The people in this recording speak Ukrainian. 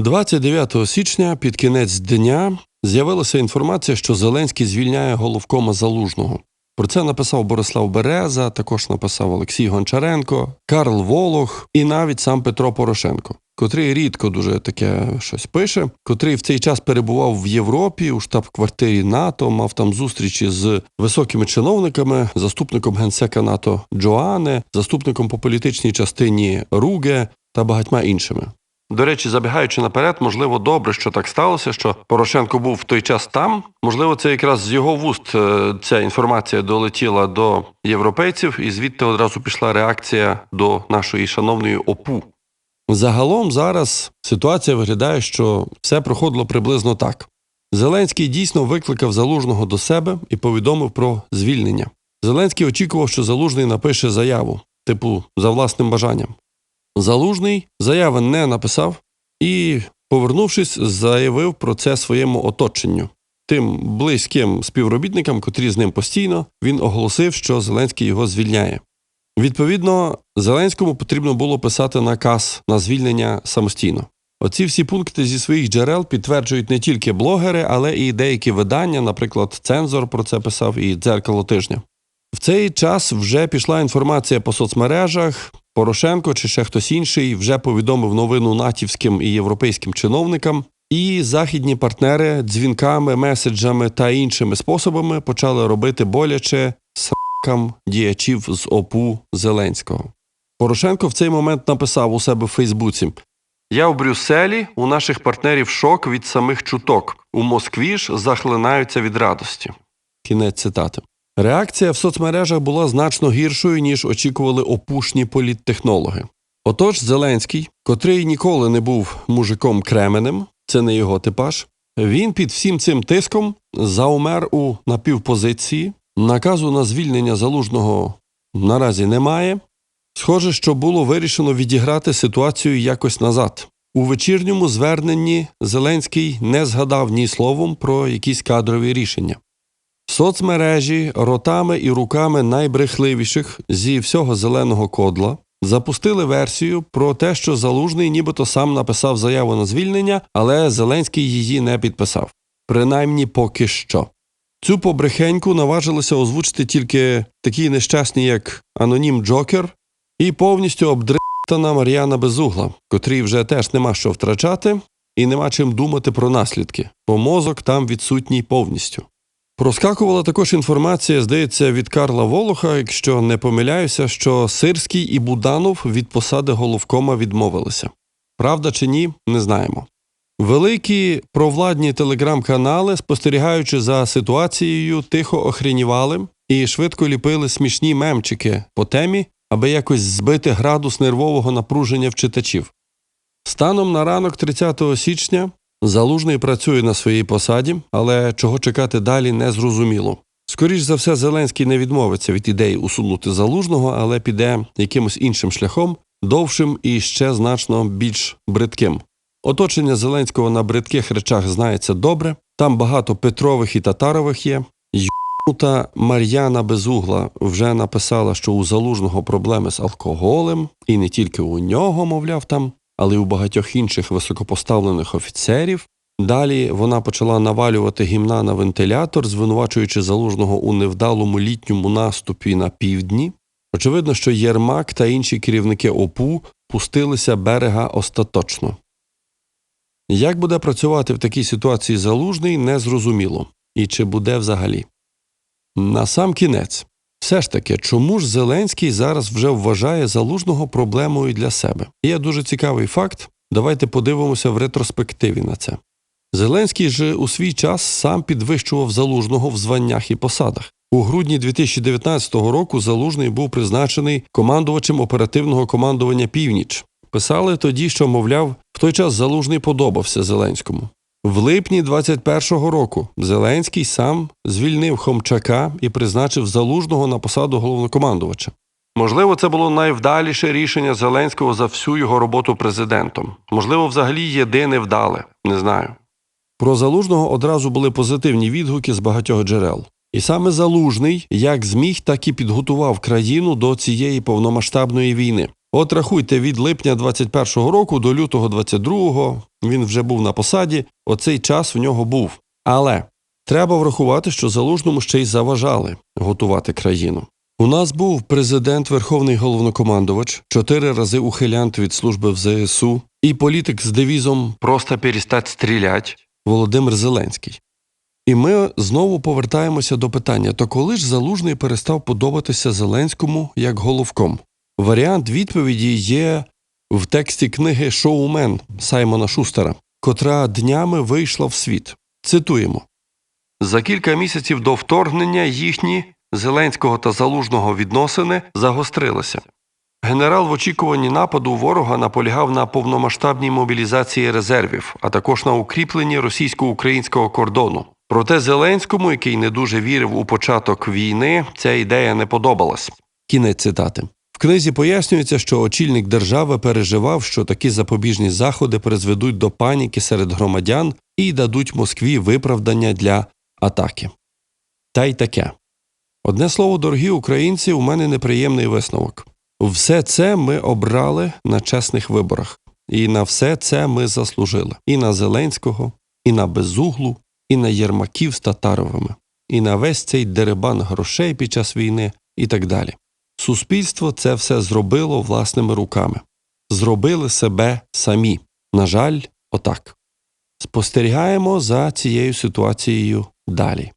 29 січня під кінець дня з'явилася інформація, що Зеленський звільняє головкома Залужного. Про це написав Борислав Береза, також написав Олексій Гончаренко, Карл Волох і навіть сам Петро Порошенко, котрий рідко дуже таке щось пише, котрий в цей час перебував в Європі у штаб-квартирі НАТО, мав там зустрічі з високими чиновниками, заступником генсека НАТО Джоане, заступником по політичній частині Руге та багатьма іншими. До речі, забігаючи наперед, можливо, добре, що так сталося, що Порошенко був в той час там. Можливо, це якраз з його вуст е, ця інформація долетіла до європейців, і звідти одразу пішла реакція до нашої шановної ОПУ. Загалом зараз ситуація виглядає, що все проходило приблизно так. Зеленський дійсно викликав залужного до себе і повідомив про звільнення. Зеленський очікував, що залужний напише заяву, типу, за власним бажанням. Залужний заяви не написав і, повернувшись, заявив про це своєму оточенню. Тим близьким співробітникам, котрі з ним постійно, він оголосив, що Зеленський його звільняє. Відповідно, Зеленському потрібно було писати наказ на звільнення самостійно. Оці всі пункти зі своїх джерел підтверджують не тільки блогери, але і деякі видання, наприклад, Цензор про це писав і дзеркало тижня. В цей час вже пішла інформація по соцмережах. Порошенко чи ще хтось інший вже повідомив новину натівським і європейським чиновникам, і західні партнери дзвінками, меседжами та іншими способами почали робити боляче сракам діячів з ОПУ Зеленського. Порошенко в цей момент написав у себе в Фейсбуці: Я в Брюсселі, у наших партнерів шок від самих чуток. У Москві ж захлинаються від радості. Кінець цитати. Реакція в соцмережах була значно гіршою, ніж очікували опушні політтехнологи. Отож, Зеленський, котрий ніколи не був мужиком кременем, це не його типаж, він під всім цим тиском заумер у напівпозиції. Наказу на звільнення залужного наразі немає. Схоже, що було вирішено відіграти ситуацію якось назад. У вечірньому зверненні Зеленський не згадав ні словом про якісь кадрові рішення. Соцмережі ротами і руками найбрехливіших зі всього зеленого кодла запустили версію про те, що залужний нібито сам написав заяву на звільнення, але Зеленський її не підписав. Принаймні поки що. Цю побрехеньку наважилися озвучити тільки такі нещасні, як анонім Джокер, і повністю обдритана Мар'яна Безугла, котрій вже теж нема що втрачати і нема чим думати про наслідки, бо мозок там відсутній повністю. Проскакувала також інформація, здається, від Карла Волоха, якщо не помиляюся, що Сирський і Буданов від посади головкома відмовилися. Правда чи ні, не знаємо. Великі провладні телеграм-канали, спостерігаючи за ситуацією, тихо охренівали і швидко ліпили смішні мемчики по темі, аби якось збити градус нервового напруження в читачів. Станом на ранок 30 січня Залужний працює на своїй посаді, але чого чекати далі не зрозуміло. Скоріш за все, Зеленський не відмовиться від ідеї усунути залужного, але піде якимось іншим шляхом, довшим і ще значно більш бридким. Оточення Зеленського на бридких речах знається добре. Там багато Петрових і Татарових є. Юта Мар'яна Безугла вже написала, що у залужного проблеми з алкоголем, і не тільки у нього, мовляв, там але й у багатьох інших високопоставлених офіцерів. Далі вона почала навалювати гімна на вентилятор, звинувачуючи залужного у невдалому літньому наступі на півдні. Очевидно, що Єрмак та інші керівники ОПУ пустилися берега остаточно. Як буде працювати в такій ситуації залужний, незрозуміло. І чи буде взагалі. На сам кінець. Все ж таки, чому ж Зеленський зараз вже вважає залужного проблемою для себе? Є дуже цікавий факт. Давайте подивимося в ретроспективі на це. Зеленський же у свій час сам підвищував залужного в званнях і посадах. У грудні 2019 року залужний був призначений командувачем оперативного командування Північ. Писали тоді, що, мовляв, в той час залужний подобався Зеленському. В липні 21-го року Зеленський сам звільнив Хомчака і призначив залужного на посаду головнокомандувача. Можливо, це було найвдаліше рішення Зеленського за всю його роботу президентом. Можливо, взагалі єдине вдале, не знаю. Про залужного одразу були позитивні відгуки з багатьох джерел. І саме залужний як зміг, так і підготував країну до цієї повномасштабної війни. От рахуйте, від липня 21-го року до лютого 22-го він вже був на посаді, оцей час в нього був. Але треба врахувати, що залужному ще й заважали готувати країну. У нас був президент, верховний головнокомандувач, чотири рази ухилянт від служби в ЗСУ і політик з девізом Просто перестать стрілять Володимир Зеленський. І ми знову повертаємося до питання: то коли ж залужний перестав подобатися Зеленському як головком? Варіант відповіді є в тексті книги Шоумен Саймона Шустера, котра днями вийшла в світ. Цитуємо: за кілька місяців до вторгнення їхні Зеленського та Залужного відносини загострилися. Генерал в очікуванні нападу ворога наполягав на повномасштабній мобілізації резервів, а також на укріпленні російсько-українського кордону. Проте Зеленському, який не дуже вірив у початок війни, ця ідея не подобалась. Кінець цитати. Книзі пояснюється, що очільник держави переживав, що такі запобіжні заходи призведуть до паніки серед громадян і дадуть Москві виправдання для атаки. Та й таке. Одне слово, дорогі українці, у мене неприємний висновок. Все це ми обрали на чесних виборах, і на все це ми заслужили. І на Зеленського, і на Безуглу, і на Єрмаків з Татаровими, і на весь цей дерибан грошей під час війни, і так далі. Суспільство це все зробило власними руками, зробили себе самі. На жаль, отак. Спостерігаємо за цією ситуацією далі.